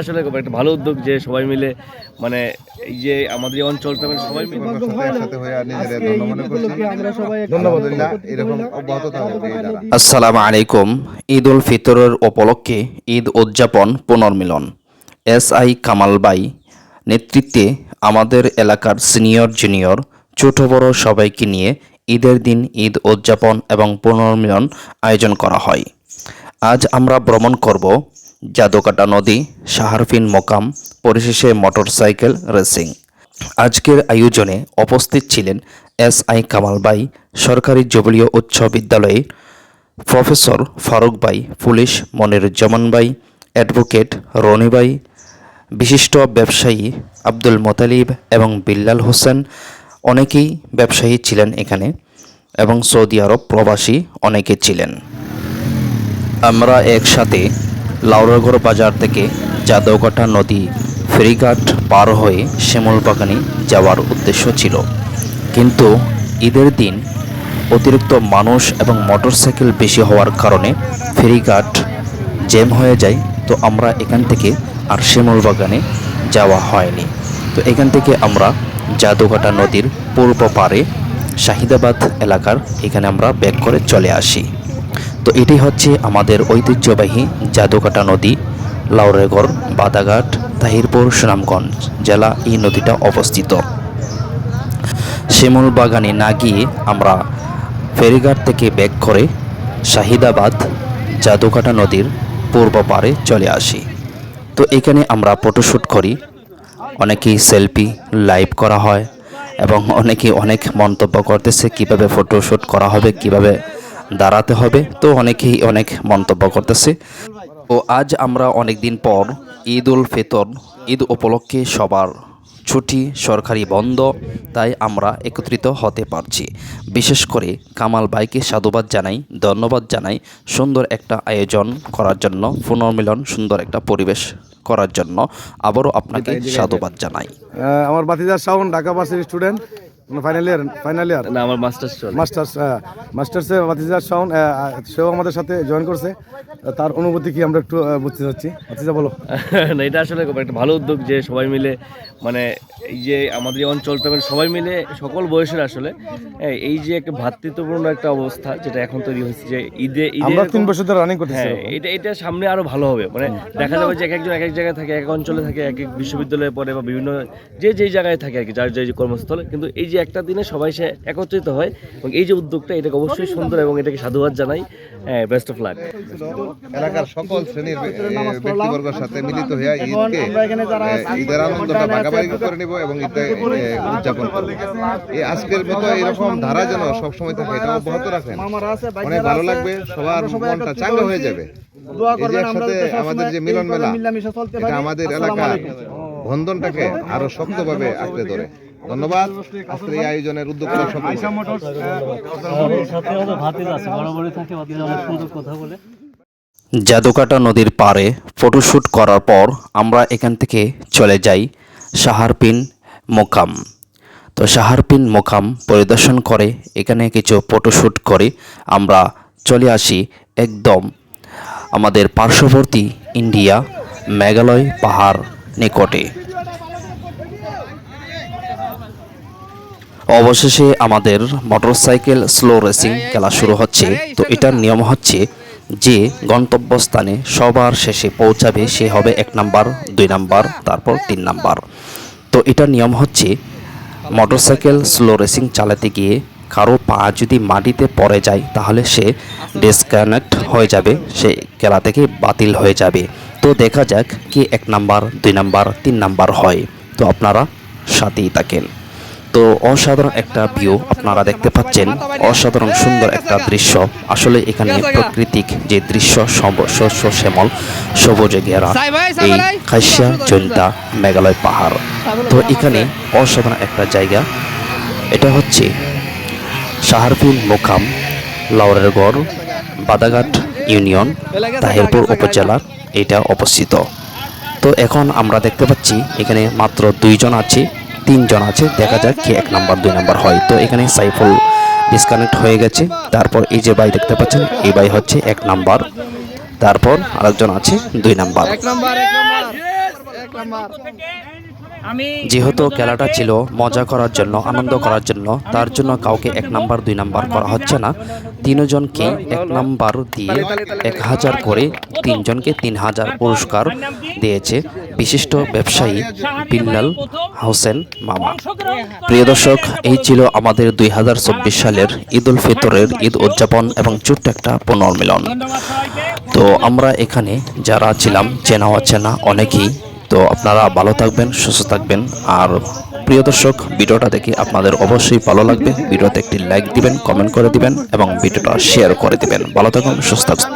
আসলে একটা ভালো উদ্যোগ যে সবাই মিলে মানে এই যে আমাদের এই অঞ্চলটা মানে সবাই মিলে সাথে একসাথে হয়ে নিজেদের ধন্য মনে করছি। ধন্যবাদ এরকম অব্যাহত থাকবে এই দ্বারা। আসসালামু আলাইকুম। ঈদ উল ফিতরের উপলক্ষে ঈদ উদযাপন পুনর্মিলন। এস আই কামালবাই নেতৃত্বে আমাদের এলাকার সিনিয়র জুনিয়র ছোট বড় সবাইকে নিয়ে ঈদের দিন ঈদ উদযাপন এবং পুনর্মিলন আয়োজন করা হয়। আজ আমরা ভ্রমণ করব জাদুকাটা নদী, সাহারফিন মোকাম, পরিশেষে মোটরসাইকেল রেসিং। আজকের আয়োজনে উপস্থিত ছিলেন এস আই কামালবাই সরকারি জবলীয় উচ্চ বিদ্যালয়ের প্রফেসর ফারুক ভাই, পুলিশ মনিরুজ্জামান ভাই, অ্যাডভোকেট রনি ভাই, বিশিষ্ট ব্যবসায়ী আব্দুল মোতালিব এবং বিল্লাল হোসেন অনেকেই ব্যবসায়ী ছিলেন এখানে এবং সৌদি আরব প্রবাসী অনেকে ছিলেন। আমরা একসাথে লাউরাগড় বাজার থেকে যাদবকাটা নদী ফেরিঘাট পার হয়ে শ্যামলবাগানে যাওয়ার উদ্দেশ্য ছিল। কিন্তু ঈদের দিন অতিরিক্ত মানুষ এবং মোটরসাইকেল বেশি হওয়ার কারণে ফেরিঘাট জ্যাম হয়ে যায়। তো আমরা এখান থেকে আর শ্যামলবাগানে যাওয়া হয়নি। তো এখান থেকে আমরা জাদুঘাটা নদীর পূর্ব পারে শাহিদাবাদ এলাকার এখানে আমরা ব্যাক করে চলে আসি। তো এটি হচ্ছে আমাদের ঐতিহ্যবাহী জাদুকাটা নদী লাউরেগড় বাদাঘাট, তাহিরপুর, সুনামগঞ্জ জেলা এই নদীটা অবস্থিত। শিমুল বাগানে না গিয়ে আমরা ফেরিঘাট থেকে ব্যাক করে শাহিদাবাদ জাদুকাটা নদীর পূর্ব পারে চলে আসি। তো এখানে আমরা ফটোশ্যুট করি, অনেকেই সেলফি লাইভ করা হয় এবং অনেকে অনেক মন্তব্য করতেছে কীভাবে ফটোশ্যুট করা হবে, কীভাবে দাঁড়াতে হবে। তো অনেকেই অনেক মন্তব্য করতেছে। ও আজ আমরা অনেক দিন পর ঈদ উল ফিতর ঈদ উপলক্ষে সবার ছুটি সরকারি বন্ধ তাই আমরা একত্রিত হতে পারছি। বিশেষ করে কামাল ভাইকে সাধুবাদ জানাই ধন্যবাদ জানাই সুন্দর একটা আয়োজন করার জন্য পুনর্মিলন সুন্দর একটা পরিবেশ করার জন্য। আবারও আপনাকে সাধুবাদ জানাই। আমার বাতিজার Shaon Dhaka varsity student. Final year final year না আমার মাস্টার্স চলে। মাস্টার্স মাস্টার্সে বাতিজার শাওন সেও আমাদের সাথে জয়েন করছে। তার অনুভূতি কি আমরা একটু বুঝতে চাচ্ছি। বাতিজা বলো। না এটা আসলে একটা ভালো উদ্যোগ যে সবাই মিলে মানে এই যে আমাদের অঞ্চলটা মানে সবাই মিলে সকল বয়সের আসলে এই যে একটা ভ্রাতৃত্বপূর্ণ একটা অবস্থা যেটা এখন তৈরি হয়েছে যে ঈদে ঈদে আমরা তিন বছর ধরে রানিং করতেছি হ্যাঁ এটা এটা সামনে আরও ভালো হবে। মানে দেখা যাবে যে এক একজন এক এক জায়গায় থাকে এক অঞ্চলে থাকে এক এক বিশ্ববিদ্যালয়ে পড়ে বা বিভিন্ন যে যেই জায়গায় থাকে আর কি যার যে যে কর্মস্থলে। কিন্তু এই যে একটা দিনে সবাই সে একত্রিত হয় এবং এই যে উদ্যোগটা এটাকে অবশ্যই সুন্দর এবং এটাকে সাধুবাদ জানাই হ্যাঁ বেস্ট অফ লাক এলাকার সকল শ্রেণির ব্যক্তিবর্গের সাথে মিলিত হয়ে ঈদকে ঈদের আনন্দটা ভাগাভাগি করে নিব এবং ঈদে এ, উদযাপন করব। এই আজকের মতো এরকম ধারা যেন সবসময় থাকে এটা অব্যাহত রাখেন। অনেক ভালো লাগবে সবার মনটা চাঙ্গা হয়ে যাবে। এই যে একসাথে আমাদের যে মিলন মেলা আমাদের এলাকার বন্ধনটাকে আরও শক্তভাবে আঁকড়ে ধরে। ধন্যবাদ। আজকের এই আয়োজনের উদ্যোক্তা সকলকে। সাথে ভাতিজ আছে বরাবরই থাকে ভাতিজ অনেক সুন্দর কথা বলে। জাদুকাটা নদীর পাড়ে ফটোশ্যুট করার পর আমরা এখান থেকে চলে যাই সাহারপিন মোকাম। তো সাহারপিন মোকাম পরিদর্শন করে এখানে কিছু ফটোশ্যুট করে আমরা চলে আসি একদম আমাদের পার্শ্ববর্তী ইন্ডিয়া মেঘালয় পাহাড় নিকটে। অবশেষে আমাদের মোটরসাইকেল স্লো রেসিং খেলা শুরু হচ্ছে। তো এটার নিয়ম হচ্ছে যে গন্তব্যস্থানে সবার শেষে পৌঁছাবে সে হবে এক নাম্বার দুই নাম্বার তারপর তিন নাম্বার। তো এটার নিয়ম হচ্ছে মোটরসাইকেল স্লো রেসিং চালাতে গিয়ে কারও পা যদি মাটিতে পড়ে যায় তাহলে সে ডিসকানেক্ট হয়ে যাবে সে খেলা থেকে বাতিল হয়ে যাবে। তো দেখা যাক কে এক নাম্বার দুই নাম্বার তিন নাম্বার হয়। তো আপনারা সাথেই থাকেন। তো অসাধারণ একটা ভিউ আপনারা দেখতে পাচ্ছেন। অসাধারণ সুন্দর একটা দৃশ্য। আসলে এখানে প্রাকৃতিক যে দৃশ্য শস্য শ্যামল সবুজে ঘেরা এই খাইসা জৈন্তা মেঘালয় পাহাড়। তো এখানে অসাধারণ একটা জায়গা। এটা হচ্ছে সাহারফিল মোকাম লাউরেরগড় বাদাঘাট ইউনিয়ন তাহিরপুর উপজেলার এটা অবস্থিত। তো এখন আমরা দেখতে পাচ্ছি এখানে মাত্র দুইজন আছে। তিনজন আছে দেখা যাক কে এক নাম্বার দুই নাম্বার হয়। তো এখানে সাইফুল ডিসকানেক্ট হয়ে গেছে। তারপর এই যে ভাই দেখতে পাচ্ছেন এই ভাই হচ্ছে এক নাম্বার। তারপর আরেকজন আছে দুই নাম্বার। যেহেতু খেলাটা ছিল মজা করার জন্য আনন্দ করার জন্য তার জন্য কাউকে এক নাম্বার দুই নাম্বার করা হচ্ছে না। তিনজনকে এক নাম্বার দিয়ে এক হাজার করে তিনজনকে তিন হাজার পুরস্কার দিয়েছে। বিশিষ্ট ব্যবসায়ী বিল্লাল হোসেন মামা। প্রিয় দর্শক এই ছিল আমাদের দুই হাজার চব্বিশ সালের ঈদ উল ফিতরের ঈদ উদযাপন এবং ছোট্ট একটা পুনর্মিলন। তো আমরা এখানে যারা ছিলাম চেনা অচেনা অনেকেই তো আপনারা ভালো থাকবেন সুস্থ থাকবেন। আর প্রিয় দর্শক ভিডিওটা দেখে আপনাদের অবশ্যই ভালো লাগবে। ভিডিওতে একটি লাইক দিবেন কমেন্ট করে দিবেন এবং ভিডিওটা শেয়ার করে দিবেন। ভালো থাকুন সুস্থ থাকুন।